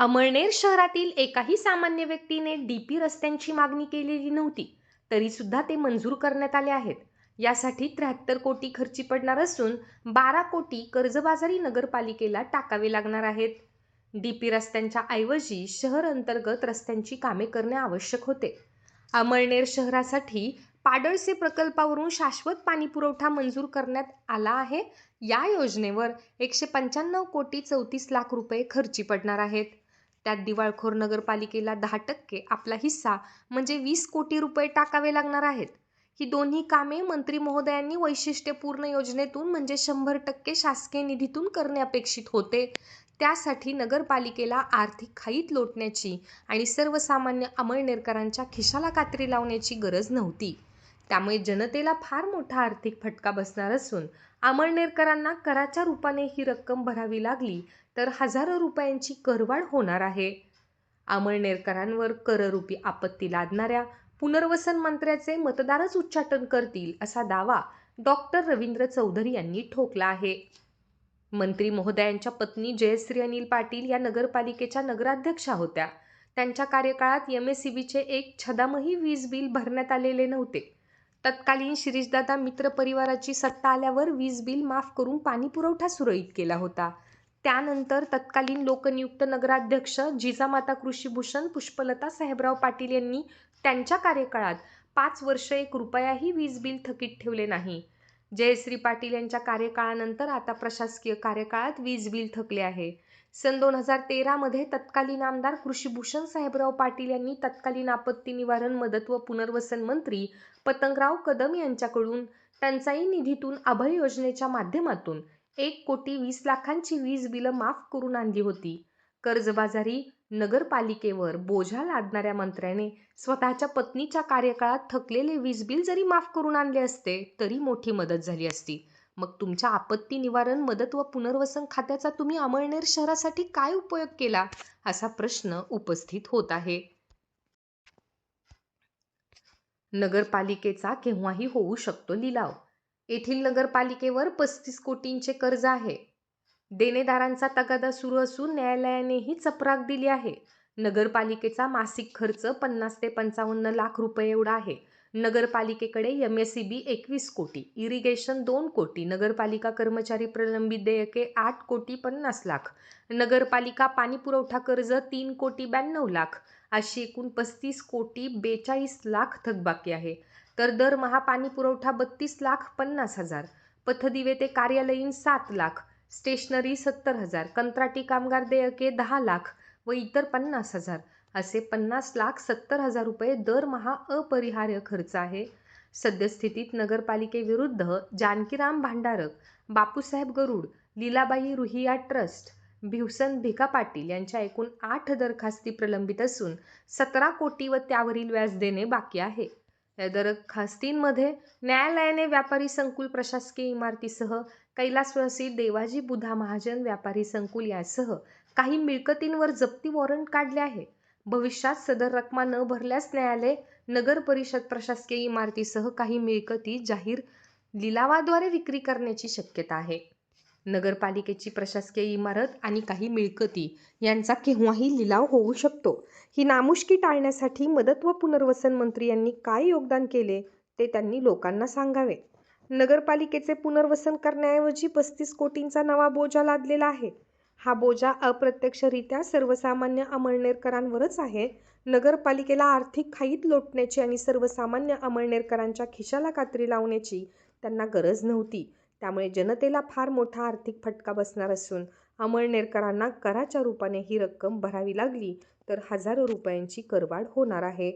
अमळनेर शहरातील एकाही सामान्य व्यक्तीने डीपी रस्त्यांची मागणी केलेली नव्हती तरी सुद्धा ते मंजूर करण्यात आले आहेत. यासाठी त्र्याहत्तर कोटी खर्ची पडणार असून बारा कोटी कर्जबाजारी नगरपालिकेला टाकावे लागणार आहेत. डीपी रस्त्यांच्या ऐवजी शहर अंतर्गत रस्त्यांची कामे करणे आवश्यक होते. अमळनेर शहरासाठी पाडळसे प्रकल्पावरून शाश्वत पाणीपुरवठा मंजूर करण्यात आला आहे. या योजनेवर एकशे पंच्याण्णव कोटी चौतीस लाख रुपये खर्ची पडणार आहेत. त्यात दिवाळखोर नगरपालिकेला दहा टक्के आपला हिस्सा म्हणजे वीस कोटी रुपये टाकावे लागणार आहेत. ही दोन्ही कामे मंत्री महोदयांनी वैशिष्ट्यपूर्ण योजनेतून म्हणजे शंभर टक्के शासकीय निधीतून करणे अपेक्षित होते. त्यासाठी नगरपालिकेला आर्थिक खाईत लोटण्याची आणि सर्वसामान्य अमळनेरकरांच्या खिशाला कात्री लावण्याची गरज नव्हती. त्यामुळे जनतेला फार मोठा आर्थिक फटका बसणार असून आमळनेरकरांना कराच्या रूपाने ही रक्कम भरावी लागली तर हजारो रुपयांची करवाढ होणार आहे. आमळनेरकरांवर कररूपी आपत्ती लादणाऱ्या पुनर्वसन मंत्र्याचे मतदारच उच्चाटन करतील असा दावा डॉक्टर रवींद्र चौधरी यांनी ठोकला आहे. मंत्री महोदयांच्या पत्नी जयश्री अनिल पाटील या नगरपालिकेच्या नगराध्यक्षा होत्या. त्यांच्या कार्यकाळात एम एस सी बीचे एक छदामही वीज बिल भरण्यात आलेले नव्हते. तत्कालीन शिरीषदादा मित्र परिवाराची सत्ता आल्यावर वीज बिल माफ करून पाणीपुरवठा सुरळीत केला होता. त्यानंतर तत्कालीन लोकनियुक्त नगराध्यक्ष जिजामाता कृषीभूषण पुष्पलता साहेबराव पाटील यांनी त्यांच्या कार्यकाळात पाच वर्ष एक रुपयाही वीज बिल थकीत ठेवले नाही. जयश्री पाटील यांच्या कार्यकाळानंतर आता प्रशासकीय कार्यकाळात वीज बिल थकले आहे. सन दोन हजार तेरामध्ये तत्कालीन आमदार कृषीभूषण साहेबराव पाटील यांनी तत्कालीन आपत्ती निवारण मदत व पुनर्वसन मंत्री पतंगराव कदम यांच्याकडून टंचाई निधीतून अभय योजनेच्या माध्यमातून एक कोटी वीस लाखांची वीज बिलं माफ करून आणली होती. कर्जबाजारी नगरपालिकेवर बोजा लादणाऱ्या मंत्र्याने स्वतःच्या पत्नीच्या कार्यकाळात थकलेले वीज बिल जरी माफ करून आणले असते तरी मोठी मदत झाली असती. मग तुमच्या आपत्ती निवारण मदत व पुनर्वसन खात्याचा तुम्ही अमळनेर शहरासाठी काय उपयोग केला? असा प्रश्न उपस्थित होत आहे. नगरपालिकेचा केव्हाही होऊ शकतो लिलाव. येथील नगरपालिकेवर पस्तीस कोटींचे कर्ज आहे. देणेदारांचा तगादा सुरू असून न्यायालयानेही चपराक दिली आहे. नगरपालिकेचा मासिक खर्च पन्नास ते पंचावन्न लाख रुपये एवढा आहे. नगरपालिकेकडे एम एस सी बी एकवीस कोटी इरिगेशन दोन कोटी नगरपालिका कर्मचारी प्रलंबित देयके आठ कोटी पन्नास लाख नगरपालिका पाणीपुरवठा कर्ज तीन कोटी ब्याण्णव लाख अशी एकूण पस्तीस कोटी बेचाळीस लाख थकबाकी आहे. तर दरमहा पाणीपुरवठा बत्तीस लाख पन्नास हजार पथदिवे ते कार्यालयीन सात लाख स्टेशनरी सत्तर हजार कंत्राटी कामगार देयके दहा लाख व इतर पन्नास हजार असे पन्नास लाख सत्तर हजार रुपये दरमहा अपरिहार्य खर्च आहे. सद्यस्थितीत नगरपालिकेविरुद्ध जानकीराम भांडारक बापूसाहेब गरुड लीलाबाई रुहिया ट्रस्ट भिवसन भिका पाटील यांच्या एकूण आठ दरखास्ती प्रलंबित असून सतरा कोटी व त्यावरील व्याज देणे बाकी आहे. या दरखास्तींमध्ये न्यायालयाने व्यापारी संकुल प्रशासकीय इमारतीसह कैलासवासी देवाजी बुधा महाजन व्यापारी संकुल यासह काही मिळकतींवर जप्ती वॉरंट काढले आहे. भविष्यात सदर रकमा न भरल्यास न्यायालय नगर परिषद प्रशासकीय इमारतीसह काही मिळकती जाहीर लिलावाद्वारे विक्री करण्याची शक्यता आहे. नगरपालिकेची प्रशासकीय इमारत आणि काही मिळकती यांचा केव्हाही लिलाव होऊ शकतो. ही नामुष्की टाळण्यासाठी मदत व पुनर्वसन मंत्री यांनी काय योगदान केले ते त्यांनी लोकांना सांगावे. नगरपालिकेचे पुनर्वसन करण्याऐवजी पस्तीस कोटींचा नवा बोजा लादलेला आहे. हा बोजा अप्रत्यक्षरित्या सर्वसामान्य अमळनेरकरांवरच आहे. नगरपालिकेला आर्थिक खाईत लोटण्याची आणि सर्वसामान्य अमळनेरकरांच्या खिशाला कात्री लावण्याची त्यांना गरज नव्हती. त्यामुळे जनतेला फार मोठा आर्थिक फटका बसणार असून अमळनेरकरांना कराच्या रूपाने ही रक्कम भरावी लागली तर हजारो रुपयांची करवाढ होणार आहे.